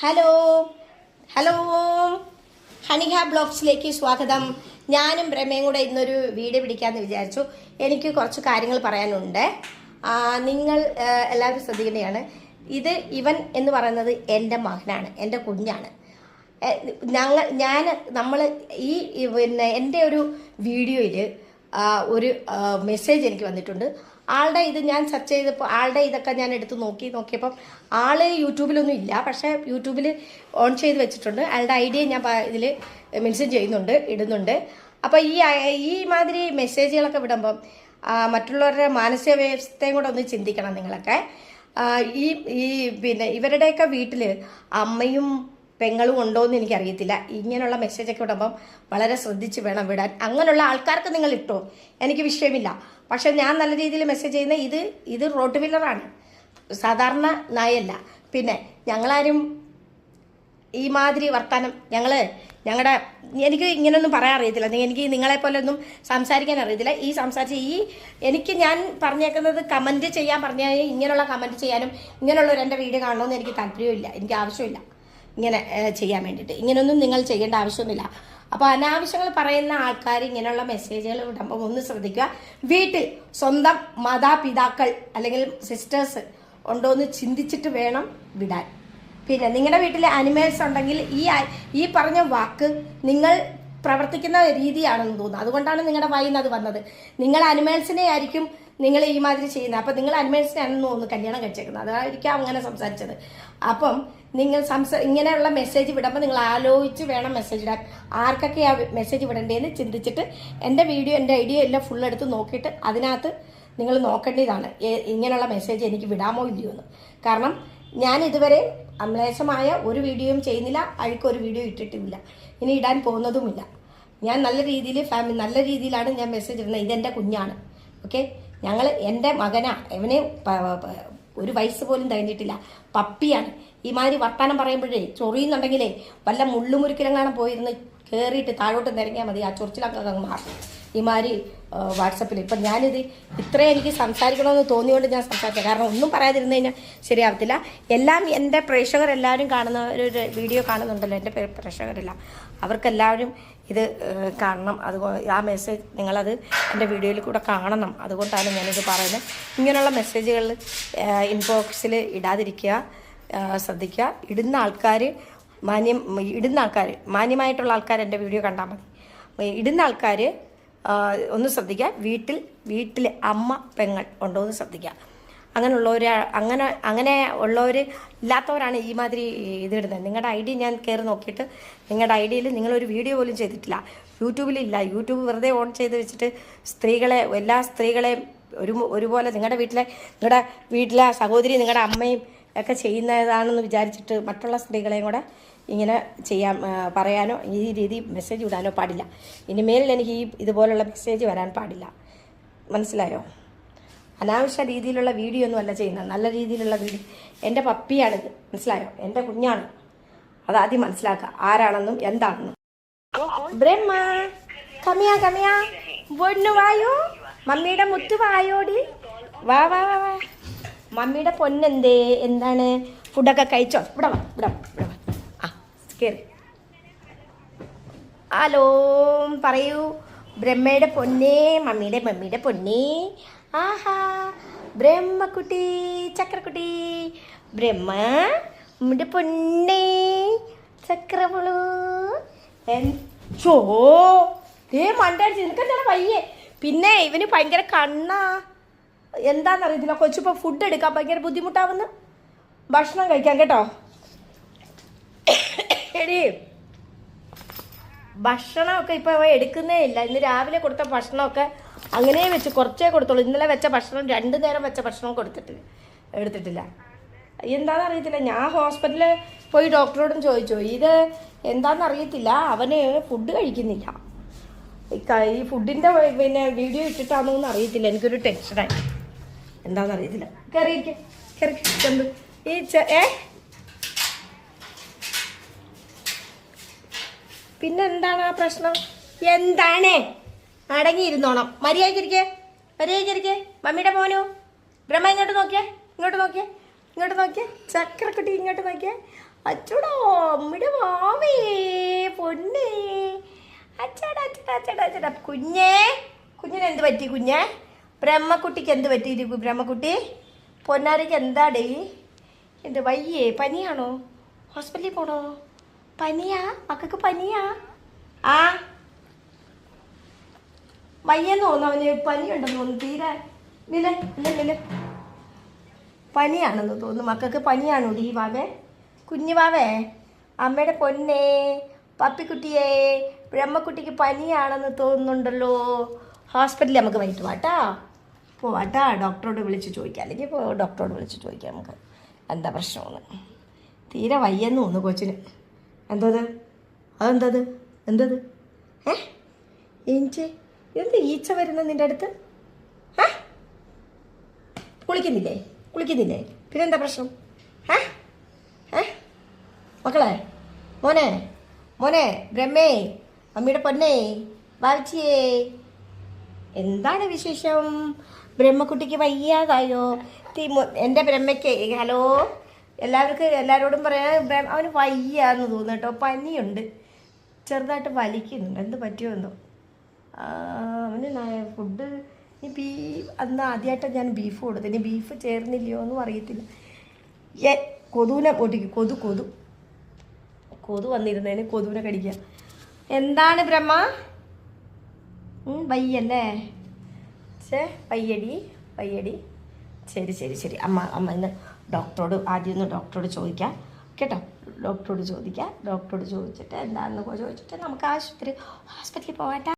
Hello. Hello. ഹണിഹ ബ്ലോഗ്സിലേക്ക് സ്വാഗതം. ഞാനും രമയും കൂടെ ഇന്നൊരു വീഡിയോ പിടിക്കാമെന്ന് വിചാരിച്ചു. എനിക്ക് കുറച്ച് കാര്യങ്ങൾ പറയാനുണ്ട്. നിങ്ങൾ എല്ലാവരും ശ്രദ്ധിക്കുന്നതാണ്. ഇത് ഇവൻ എന്ന് പറയുന്നത് എന്റെ മകനാണ് എന്റെ കുഞ്ഞാണ്. ഞങ്ങൾ ഞാൻ നമ്മൾ ഈ പിന്നെ എന്റെ ഒരു വീഡിയോയിൽ ഒരു മെസ്സേജ് എനിക്ക് വന്നിട്ടുണ്ട്. ആളുടെ ഇത് ഞാൻ സെർച്ച് ചെയ്തപ്പോൾ ആളുടെ ഇതൊക്കെ ഞാൻ എടുത്ത് നോക്കി നോക്കിയപ്പം ആൾ യൂട്യൂബിലൊന്നും ഇല്ല. പക്ഷേ യൂട്യൂബിൽ ഓൺ ചെയ്ത് വെച്ചിട്ടുണ്ട്. ആളുടെ ഐഡിയ ഞാൻ ഇതിൽ മെൻഷൻ ചെയ്യുന്നുണ്ട് ഇടുന്നുണ്ട്. അപ്പോൾ ഈ ഈ മാതിരി മെസ്സേജുകളൊക്കെ വിടുമ്പം മറ്റുള്ളവരുടെ മറ്റുള്ളവരുടെ മാനസികാവസ്ഥയും കൂടെ ഒന്ന് ചിന്തിക്കണം നിങ്ങളൊക്കെ. ഈ ഈ പിന്നെ ഇവരുടെയൊക്കെ വീട്ടിൽ അമ്മയും പെങ്ങളും ഉണ്ടോ എന്ന് എനിക്കറിയത്തില്ല. ഇങ്ങനെയുള്ള മെസ്സേജൊക്കെ വിടുമ്പം വളരെ ശ്രദ്ധിച്ച് വേണം വിടാൻ. അങ്ങനെയുള്ള ആൾക്കാർക്ക് നിങ്ങൾ ഇട്ടോ? എനിക്ക് വിഷയമില്ല. പക്ഷെ ഞാൻ നല്ല രീതിയിൽ മെസ്സേജ് ചെയ്യുന്ന ഇത് ഇത് റോട്ട് വില്ലറാണ് സാധാരണ നായല്ല പിന്നെ ഞങ്ങളാരും ഈ മാതിരി വർത്താനം ഞങ്ങൾ ഞങ്ങളുടെ എനിക്ക് ഇങ്ങനെയൊന്നും പറയാൻ അറിയത്തില്ല. എനിക്ക് നിങ്ങളെ പോലെ ഒന്നും സംസാരിക്കാൻ അറിയത്തില്ല. ഈ സംസാരിച്ച് ഈ എനിക്ക് ഞാൻ പറഞ്ഞേക്കുന്നത് കമന്റ് ചെയ്യാൻ പറഞ്ഞാൽ ഇങ്ങനെയുള്ള കമന്റ് ചെയ്യാനും ഇങ്ങനെയുള്ളവർ എന്റെ വീഡിയോ കാണണമെന്ന് എനിക്ക് താല്പര്യമില്ല എനിക്ക് ആവശ്യമില്ല ഇങ്ങനെ ചെയ്യാൻ വേണ്ടിയിട്ട്. ഇങ്ങനെയൊന്നും നിങ്ങൾ ചെയ്യേണ്ട ആവശ്യമൊന്നുമില്ല. അപ്പോൾ അനാവശ്യങ്ങൾ പറയുന്ന ആൾക്കാർ ഇങ്ങനെയുള്ള മെസ്സേജുകൾ വിടുമ്പോൾ ഒന്ന് ശ്രദ്ധിക്കുക. വീട്ടിൽ സ്വന്തം മാതാപിതാക്കൾ അല്ലെങ്കിൽ സിസ്റ്റേഴ്സ് ഉണ്ടോ എന്ന് ചിന്തിച്ചിട്ട് വേണം വിടാൻ. പിന്നെ നിങ്ങളുടെ വീട്ടിലെ അനിമൽസ് ഉണ്ടെങ്കിൽ ഈ ഈ പറഞ്ഞ വാക്ക് നിങ്ങൾ പ്രവർത്തിക്കുന്ന രീതിയാണെന്ന് തോന്നുന്നു. അതുകൊണ്ടാണ് നിങ്ങളുടെ വായിൽ അത് വന്നത്. നിങ്ങൾ അനിമേൽസിനെ ആയിരിക്കും നിങ്ങൾ ഈ മാതിരി ചെയ്യുന്നത് അപ്പം നിങ്ങൾ ആണെന്ന് തോന്നുന്നു കല്യാണം കഴിച്ചേക്കുന്നത്. അതായിരിക്കാം അങ്ങനെ സംസാരിച്ചത്. അപ്പം നിങ്ങൾ സംസാ ഇങ്ങനെയുള്ള മെസ്സേജ് വിടുമ്പോൾ നിങ്ങൾ ആലോചിച്ച് വേണം മെസ്സേജ് ഇടാൻ. ആർക്കൊക്കെ ആ മെസ്സേജ് വിടേണ്ടതെന്ന് ചിന്തിച്ചിട്ട് എന്റെ വീഡിയോ എന്റെ ഐഡിയ എല്ലാം ഫുൾ എടുത്ത് നോക്കിയിട്ട് അതിനകത്ത് നിങ്ങൾ നോക്കേണ്ടതാണ്. ഇങ്ങനെയുള്ള മെസ്സേജ് എനിക്ക് വിടാമോ ഇല്ലയോ എന്ന്. കാരണം ഞാൻ ഇതുവരെ അമ്ലേശമായ ഒരു വീഡിയോയും ചെയ്യുന്നില്ല അഴുക്ക് ഒരു വീഡിയോ ഇട്ടിട്ടുമില്ല. ഇനി ഇടാൻ പോകുന്നതുമില്ല. ഞാൻ നല്ല രീതിയിൽ ഫാമിലി നല്ല രീതിയിലാണ് ഞാൻ മെസ്സേജ് ഇടുന്നത്. ഇതെന്റെ കുഞ്ഞാണ്. ഓക്കെ ഞങ്ങൾ എന്റെ മകനാ പ- ഒരു വയസ്സ് പോലും തകഞ്ഞിട്ടില്ല. പപ്പിയാണ്. ഈ മാതിരി വർത്താനം പറയുമ്പോഴേ ചൊറിയുന്നുണ്ടെങ്കിലേ വല്ല മുള്ളുമുരുക്കിലെങ്ങാനും പോയിരുന്ന് കയറിയിട്ട് താഴോട്ട് നിരങ്ങിയാൽ മതി. ആ ചൊറിച്ചിലൊക്കെ അങ്ങ് മാറും. ഈ മാതിരി വാട്സപ്പിൽ ഇപ്പം ഞാനിത് ഇത്രയും എനിക്ക് സംസാരിക്കണമെന്ന് തോന്നിയോണ്ട് ഞാൻ സംസാരിച്ചത്. കാരണം ഒന്നും പറയാതിരുന്നു കഴിഞ്ഞാൽ ശരിയാവത്തില്ല. എല്ലാം എന്റെ പ്രേക്ഷകരെല്ലാവരും കാണുന്ന ഒരു വീഡിയോ കാണുന്നുണ്ടല്ലോ എന്റെ പ്രേക്ഷകരെല്ലാം. അവർക്കെല്ലാവരും ഇത് കാണണം. അതുകൊണ്ട് ആ മെസ്സേജ് നിങ്ങളത് എന്റെ വീഡിയോയിൽ കൂടെ കാണണം. അതുകൊണ്ടാണ് ഞാനിത് പറയുന്നത്. ഇങ്ങനെയുള്ള മെസ്സേജുകൾ ഇൻബോക്സിൽ ഇടാതിരിക്കുക ശ്രദ്ധിക്കുക. ഇടുന്ന ആൾക്കാർ മാന്യം ഇടുന്ന ആൾക്കാർ മാന്യമായിട്ടുള്ള ആൾക്കാർ എന്റെ വീഡിയോ കണ്ടാൽ മതി. ഇടുന്ന ആൾക്കാർ ഒന്ന് ശ്രദ്ധിക്കുക. വീട്ടിൽ വീട്ടിൽ അമ്മ പെങ്ങൾ ഉണ്ടോ എന്ന് ശ്രദ്ധിക്കുക. അങ്ങനെയുള്ളവർ അങ്ങനെ അങ്ങനെ ഉള്ളവർ ഇല്ലാത്തവരാണ് ഈ മാതിരി ഇതിടുന്നത്. നിങ്ങളുടെ ഐ ഡി ഞാൻ കയറി നോക്കിയിട്ട് നിങ്ങളുടെ ഐ ഡിയിൽ നിങ്ങളൊരു വീഡിയോ പോലും ചെയ്തിട്ടില്ല. യൂട്യൂബിലില്ല. യൂട്യൂബ് വെറുതെ ഓൺ ചെയ്ത് വെച്ചിട്ട് സ്ത്രീകളെ എല്ലാ സ്ത്രീകളെയും ഒരു ഒരുപോലെ നിങ്ങളുടെ വീട്ടിലെ നിങ്ങളുടെ വീട്ടിലെ സഹോദരി നിങ്ങളുടെ അമ്മയും ഒക്കെ ചെയ്യുന്നതാണെന്ന് വിചാരിച്ചിട്ട് മറ്റുള്ള സ്ത്രീകളെയും കൂടെ ഇങ്ങനെ ചെയ്യാൻ പറയാനോ ഈ രീതി മെസ്സേജ് വിടാനോ പാടില്ല. ഇനി മേലിൽ എനിക്ക് ഈ ഇതുപോലുള്ള മെസ്സേജ് വരാൻ പാടില്ല. മനസ്സിലായോ? അനാവശ്യ രീതിയിലുള്ള വീഡിയോ ഒന്നും അല്ല ചെയ്യുന്നത്. നല്ല രീതിയിലുള്ള വീഡിയോ. എന്റെ പപ്പിയാണിത് മനസ്സിലായോ? എന്റെ കുഞ്ഞാണ്. അതാദ്യം മനസ്സിലാക്കുക. ആരാണെന്നും എന്താണെന്നും. കമിയാ മമ്മിയുടെ മുത്തു വായോടി. വാ വാ വാ വാ. മമ്മിയുടെ പൊന്നെന്തേ? എന്താണ്? ഫുഡൊക്കെ കഴിച്ചോ? ഇവിടെ വാ ഇവിടെ വാ ഇവിടെ വാ. ആ കയറി ഹലോ പറയൂ. ബ്രഹ്മയുടെ പൊന്നേ മമ്മിയുടെ മമ്മിയുടെ പൊന്നേ. ആഹാ ബ്രഹ്മക്കുട്ടി ചക്രക്കുട്ടി. ബ്രഹ്മ മമ്മിയുടെ പൊന്നേ ചക്രമുളു ചോ ദേ മണ്ടടിച്ച് നിനക്കെന്താണ് പയ്യെ പിന്നെ ഇവന് ഭയങ്കര കണ്ണാ. എന്താണെന്നറിയത്തില്ല കൊച്ചിപ്പോൾ ഫുഡ് എടുക്കാൻ ഭയങ്കര ബുദ്ധിമുട്ടാവുന്ന. ഭക്ഷണം കഴിക്കാൻ കേട്ടോ. എടി ഭക്ഷണമൊക്കെ ഇപ്പോൾ എടുക്കുന്നേ ഇല്ല. ഇന്ന് രാവിലെ കൊടുത്ത ഭക്ഷണമൊക്കെ അങ്ങനെ വെച്ച് കുറച്ചേ കൊടുത്തുള്ളൂ. ഇന്നലെ വെച്ച ഭക്ഷണം രണ്ട് നേരം വെച്ച ഭക്ഷണം കൊടുത്തിട്ടില്ല എടുത്തിട്ടില്ല. എന്താണെന്ന് അറിയത്തില്ല ഞാൻ ഹോസ്പിറ്റലിൽ പോയി ഡോക്ടറോടും ചോദിച്ചു. ഇത് എന്താണെന്ന് അറിയത്തില്ല അവന് ഫുഡ് കഴിക്കുന്നില്ല. ഈ ഫുഡിന്റെ പിന്നെ വീഡിയോ ഇട്ടിട്ടാണോ എന്ന് അറിയത്തില്ല എനിക്കൊരു ടെൻഷനായി എന്താണെന്ന് അറിയത്തില്ല. കയറിയിരിക്കെ കയറി ചെമ്പ് ഈ ഏ? പിന്നെ എന്താണ് ആ പ്രശ്നം? എന്താണ്? അടങ്ങിയിരുന്നോണം. മര്യാദക്കിരിക്കെ മര്യാദക്കിരിക്കെ മമ്മിയുടെ മോനോ? ബ്രഹ്മ ഇങ്ങോട്ട് നോക്കിയേ. ഇങ്ങോട്ട് നോക്കിയേ. ഇങ്ങോട്ട് നോക്കിയേ. ചക്രക്കുട്ടി ഇങ്ങോട്ട് നോക്കിയേ. അച്ചടാ അമ്മയുടെ മാമേ പൊന്നേ. അച്ചടാ അച്ചടാ അച്ചടാ അച്ചടാ. കുഞ്ഞേ കുഞ്ഞിനെന്ത് പറ്റി കുഞ്ഞേ? ബ്രഹ്മക്കുട്ടിക്ക് എന്ത് പറ്റിയിരിക്കും? ബ്രഹ്മക്കുട്ടി പൊന്നാരയ്ക്ക് എന്താടേ എന്ത് വയ്യേ പനിയാണോ? ഹോസ്പിറ്റലിൽ പോണോ? പനിയാ? മക്കൾക്ക് പനിയാ? ആ? വയ്യെന്ന് തോന്നുന്നു അവന് പനിയുണ്ടെന്ന് തോന്നുന്നു തീരെ. നില ഇല്ല നില. പനിയാണെന്ന് തോന്നുന്നു മക്കൾക്ക് പനിയാണോ ഈ വാവേ? കുഞ്ഞു വാവേ അമ്മയുടെ പൊന്നേ പപ്പിക്കുട്ടിയേ ബ്രഹ്മക്കുട്ടിക്ക് പനിയാണെന്ന് തോന്നുന്നുണ്ടല്ലോ. ഹോസ്പിറ്റലിൽ നമുക്ക് വൈകിട്ട് വാട്ടാ പോവാട്ടാ. ഡോക്ടറോട് വിളിച്ച് ചോദിക്കാം. അല്ലെങ്കിൽ ഡോക്ടറോട് വിളിച്ച് ചോദിക്കാം നമുക്ക്. എന്താ പ്രശ്നമെന്ന്. തീരെ വയ്യെന്ന് തോന്നുന്നു കൊച്ചിന്. എന്തത്? അതെന്തത്? എന്തത്? ഏ? എനിക്ക് എന്ത് ഈച്ച വരുന്നത് നിന്റെ അടുത്ത്? ഏ? കുളിക്കുന്നില്ലേ? കുളിക്കുന്നില്ലേ? പിന്നെന്താ പ്രശ്നം? ഏ? ഏ? മക്കളെ മോനെ മോനെ ബ്രഹ്മേ അമ്മയുടെ പൊന്നേ ബാബച്ചിയേ എന്താണ് വിശേഷം? ബ്രഹ്മക്കുട്ടിക്ക് വയ്യാതായോ? തീ- എന്റെ ബ്രഹ്മയ്ക്ക് ഹലോ? എല്ലാവർക്കും എല്ലാവരോടും പറയാൻ അവന് വയ്യാന്ന് തോന്നുന്നു കേട്ടോ. പനിയുണ്ട്. ചെറുതായിട്ട് വലിക്കുന്നുണ്ട്. എന്ത് പറ്റുമെന്നോ അവന് ഫുഡ് ഈ ബീ അന്ന് ആദ്യമായിട്ടാണ് ഞാൻ ബീഫ് കൊടുത്തത്. ഇനി ബീഫ് ചേർന്നില്ലയോ എന്നും അറിയത്തില്ല. ഏ കൊതുവിനെ പൊട്ടിക്കും കൊതു കൊതു. കൊതു വന്നിരുന്നതിന് കൊതുവിനെ കടിക്കുക എന്താണ് ബ്രഹ്മ? വയ്യല്ലേ ചേ പയ്യടി പയ്യടി. ശരി ശരി ശരി. അമ്മ അമ്മ ഇന്ന് ഡോക്ടറോട് ആദ്യം ഒന്ന് ഡോക്ടറോട് ചോദിക്കാം. കേട്ടോ? ഡോക്ടറോട് ചോദിക്കാം. ഡോക്ടറോട് ചോദിച്ചിട്ട് എന്താണെന്ന് ചോദിച്ചിട്ട് നമുക്ക് ആശുപത്രി ഹോസ്പിറ്റലിൽ പോകട്ടെ